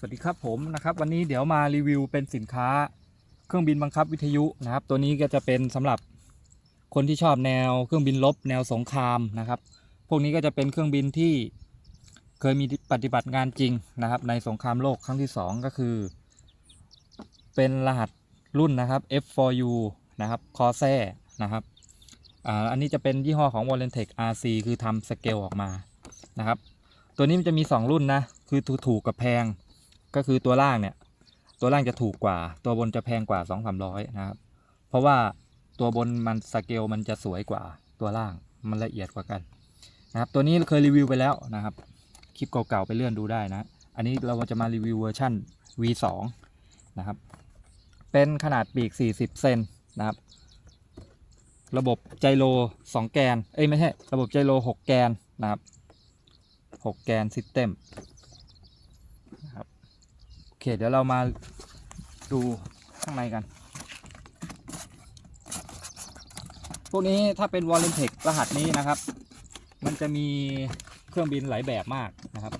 สวัสดีครับผมนะครับวันนี้เดี๋ยวมารีวิวเป็นสินค้าเครื่องบินบังคับวิทยุนะครับ ตัวนี้ก็จะเป็นสำหรับคนที่ชอบแนวเครื่องบินรบแนวสงครามนะครับ พวกนี้ก็จะเป็นเครื่องบินที่เคยมีปฏิบัติงานจริงนะครับ ในสงครามโลกครั้งที่ 2 ก็คือ เป็นรหัสรุ่นนะครับ F4U นะครับคอแซนะครับอันนี้จะเป็นยี่ห้อของ v o l e n t e c h RC คือทำสเกลออกมานะครับ ตัวนี้มันจะมี 2 รุ่นนะคือถูกกับแพง ก็คือตัวล่างเนี่ย ตัวล่างจะถูกกว่า ตัวบนจะแพงกว่า2 3 0 0นะครับ เพราะว่าตัวบนมันสเกลมันจะสวยกว่าตัวล่างมันละเอียดกว่ากันนะครับตัวนี้เคยรีวิวไปแล้วนะครับ คลิปเก่าๆไปเลื่อนดูได้นะ อันนี้เราจะมารีวิวเวอร์ชัน V2 นะครับ เป็นขนาดปีก 40 เซนนะครับ ระบบไจโร2 แกน เอ้ยไม่ใช่ ระบบไจโร6 แกนนะครับ 6 แกนซิสเต็มนะ เคเดี๋ยวเรามาดูข้างในกัน พวกนี้ถ้าเป็นวอลเลนเทครหัสนี้นะครับ มันจะมีเครื่องบินหลายแบบมากนะครับ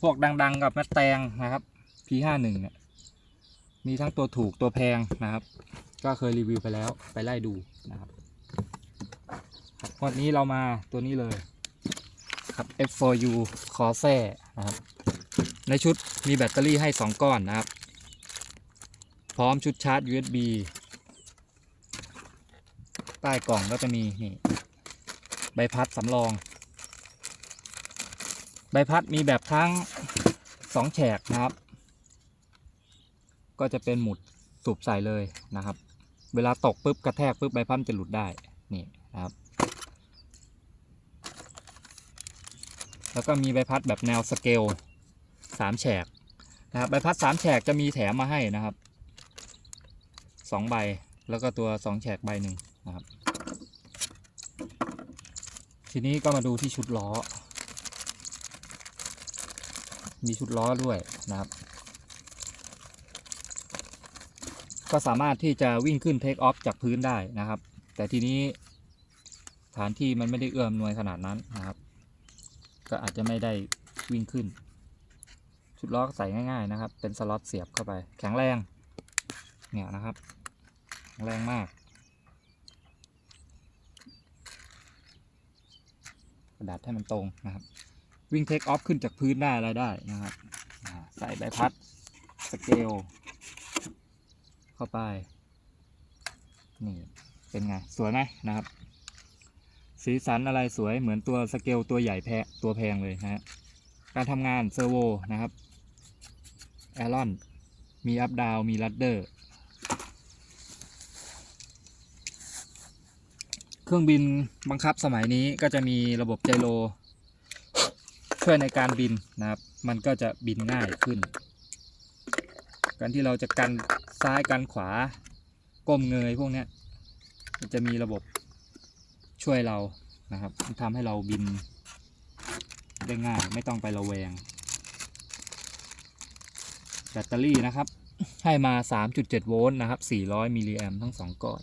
พวกดังๆกับแมตแตงนะครับ P51 เนี่ยมีทั้งตัวถูกตัวแพงนะครับ ก็เคยรีวิวไปแล้วไปไล่ดูนะครับครับวันนี้เรามาตัวนี้เลยครับ F4U c o r s a i r นะครับ ในชุดมีแบตเตอรี่ให้ 2 ก้อนนะครับ พร้อมชุดชาร์จ USB ใต้กล่องก็จะมีนี่ใบพัดสำรอง ใบพัดมีแบบทั้ง 2 แฉกนะครับ ก็จะเป็นหมุดสูบใส่เลยนะครับ เวลาตกปุ๊บกระแทกปุ๊บใบพัดจะหลุดได้นี่นะครับแล้วก็มีใบพัดแบบแนวสเกล สามแฉกนะครับใบพัดสามแฉกจะมีแถมมาให้นะครับสองใบแล้วก็ตัวสองแฉกใบหนึ่งนะครับ ทีนี้ก็มาดูที่ชุดล้อ มีชุดล้อด้วยนะครับ ก็สามารถที่จะวิ่งขึ้นเทคออฟจากพื้นได้นะครับ แต่ทีนี้ฐานที่มันไม่ได้เอื้อมหน่วยขนาดนั้นนะครับ ก็อาจจะไม่ได้วิ่งขึ้น ชุดล้อกใส่ง่ายๆนะครับ เป็นสล็อตเสียบเข้าไป แข็งแรง เนี่ยนะครับ แข็งแรงมากกระดาษให้มันตรงนะครับ วิ่งเทคออฟขึ้นจากพื้นได้อะไรได้นะครับใส่ใบพัดสเกลเข้าไป นี่เป็นไง สวยไหมนะครับ สีสันอะไรสวยเหมือนตัวสเกลตัวใหญ่แพะตัวแพงเลยนะฮะการทำงานเซอร์โวนะครับ แอรอน มีอัพดาวมีลัดเดอร์ เครื่องบินบังคับสมัยนี้ก็จะมีระบบไจโร ช่วยในการบินนะครับ มันก็จะบินง่ายขึ้น การที่เราจะกันซ้ายกันขวาก้มเงยพวกนี้มันจะมีระบบช่วยเรานะครับทำให้เราบินได้ง่ายไม่ต้องไประแวง แบตเตอรี่นะครับ ให้มา 3.7 โวลต์นะครับ 400 มิลลิแอมทั้ง 2 ก้อน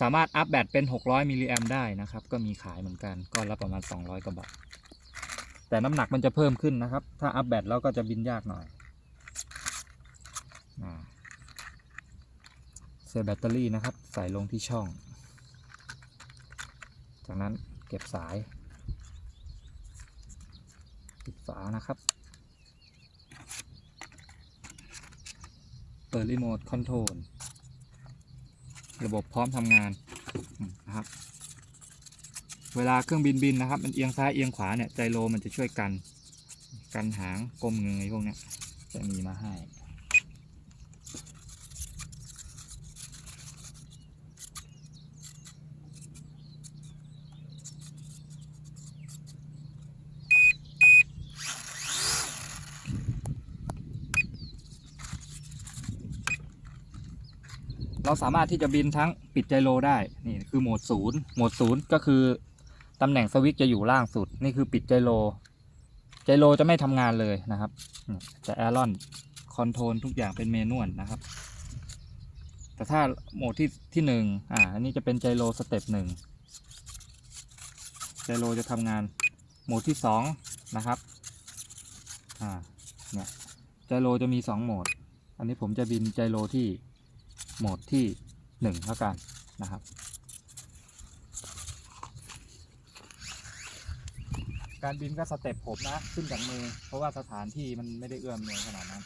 สามารถอัพแบตเป็น 600 มิลลิแอมได้นะครับ ก็มีขายเหมือนกัน ก้อนละประมาณ 200 กว่าบาท แต่น้ำหนักมันจะเพิ่มขึ้นนะครับ ถ้าอัพแบตแล้วก็จะบินยากหน่อยอ่าเซแบตเตอรี่นะครับ ใส่ลงที่ช่อง จากนั้นเก็บสาย ปิดฝานะครับ เปิดรีโมทคอนโทรลระบบพร้อมทำงานนะครับ เวลาเครื่องบินบินนะครับ มันเอียงซ้ายเอียงขวาเนี่ยไจโรมันจะช่วยกัน กันหางกลมเงยพวกนี้จะมีมาให้ เราสามารถที่จะบินทั้งปิดไจโรได้ นี่คือโหมดศูนย์โหมดศูนย์ก็คือตำแหน่งสวิตช์จะอยู่ล่างสุด นี่คือปิดไจโร ไจโรจะไม่ทำงานเลยนะครับอืมแอรอนคอนโทรลทุกอย่างเป็นเมนวลนะครับ แต่ถ้าโหมดที่ที่หนึ่งอ่า อันนี้จะเป็นไจโรสเต็ปหนึ่งไจโรจะทำงานโหมดที่สองนะครับ อ่า เนี่ย ไจจโรจะมีสองโหมด อันนี้ผมจะบินไจโรที่ โหมดที่หนึ่งแล้วกันนะครับ การบินก็สเต็ปผมนะ ขึ้นจากมือ เพราะว่าสถานที่มันไม่ได้เอื้อมหน่วยขนาดนั้น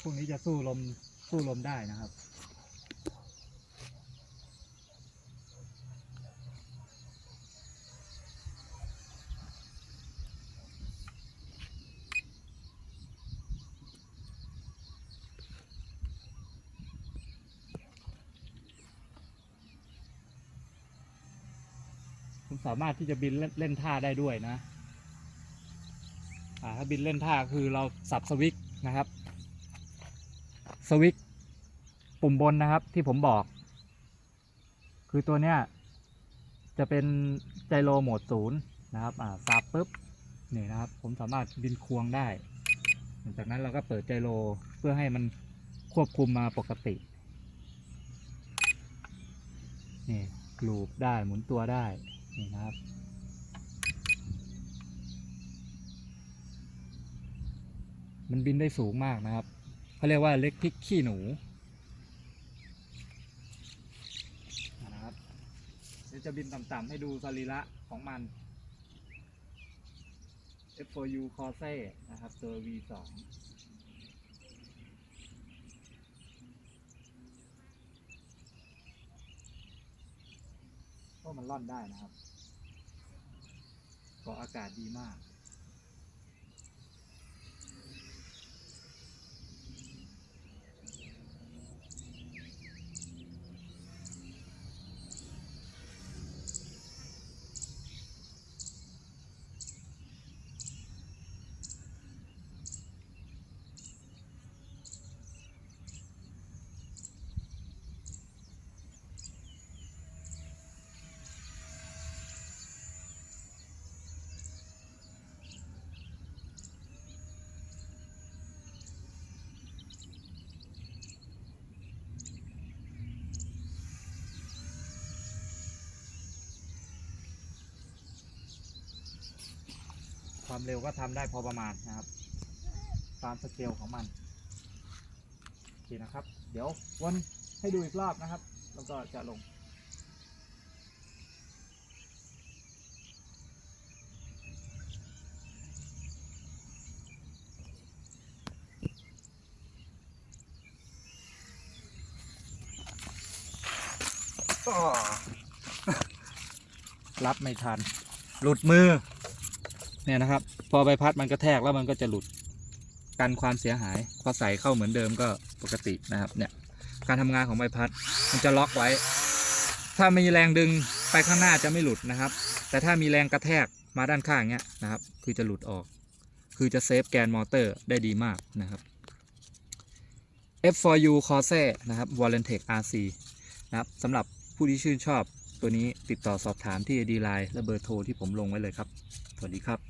พวกนี้จะสู้ลมสู้ลมได้นะครับ คุณสามารถที่จะบินเล่นท่าได้ด้วยนะถ้าบินเล่นท่าคือเราสับสวิกนะครับ สวิกปุ่มบนนะครับที่ผมบอก คือตัวเนี้ยจะเป็นไจโรโหมดศูนย์นะครับอ่าสับปุ๊บนี่นะครับ ผมสามารถบินควงได้ หลังจากนั้นเราก็เปิดไจโรเพื่อให้มันควบคุมมาปกตินี่กลูบได้หมุนตัวได้ นี่ครับมันบินได้สูงมากนะครับเขาเรียกว่าเล็กพริกขี้หนูนะครับเดี๋ยวจะบินต่ำๆให้ดูสรีระของมัน F4U Corsair นะครับ ตัว V2 ก็มันร่อนได้นะครับเกาะอากาศดีมาก ความเร็วก็ทำได้พอประมาณนะครับ ตามสเกลของมันโอเคนะครับ เดี๋ยววนให้ดูอีกรอบนะครับ แล้วก็จะลงรับไม่ทัน หลุดมือ เนี่ยนะครับ พอใบพัดมันกระแทกแล้วมันก็จะหลุดกันความเสียหาย พอใส่เข้าเหมือนเดิมก็ปกตินะครับเนี่ยการทำงานของใบพัดมันจะล็อกไว้ ถ้ามีแรงดึงไปข้างหน้าจะไม่หลุดนะครับ แต่ถ้ามีแรงกระแทกมาด้านข้างเนี้ยนะครับ คือจะหลุดออก คือจะเซฟแกนมอเตอร์ได้ดีมากนะครับ F4U Corsair นะครับ v a l e n t e c RC นะครับสำหรับผู้ที่ชื่นชอบตัวนี้ติดต่อสอบถามที่ ID Line และเบอร์โทรที่ผมลงไว้เลยครับ สวัสดีครับ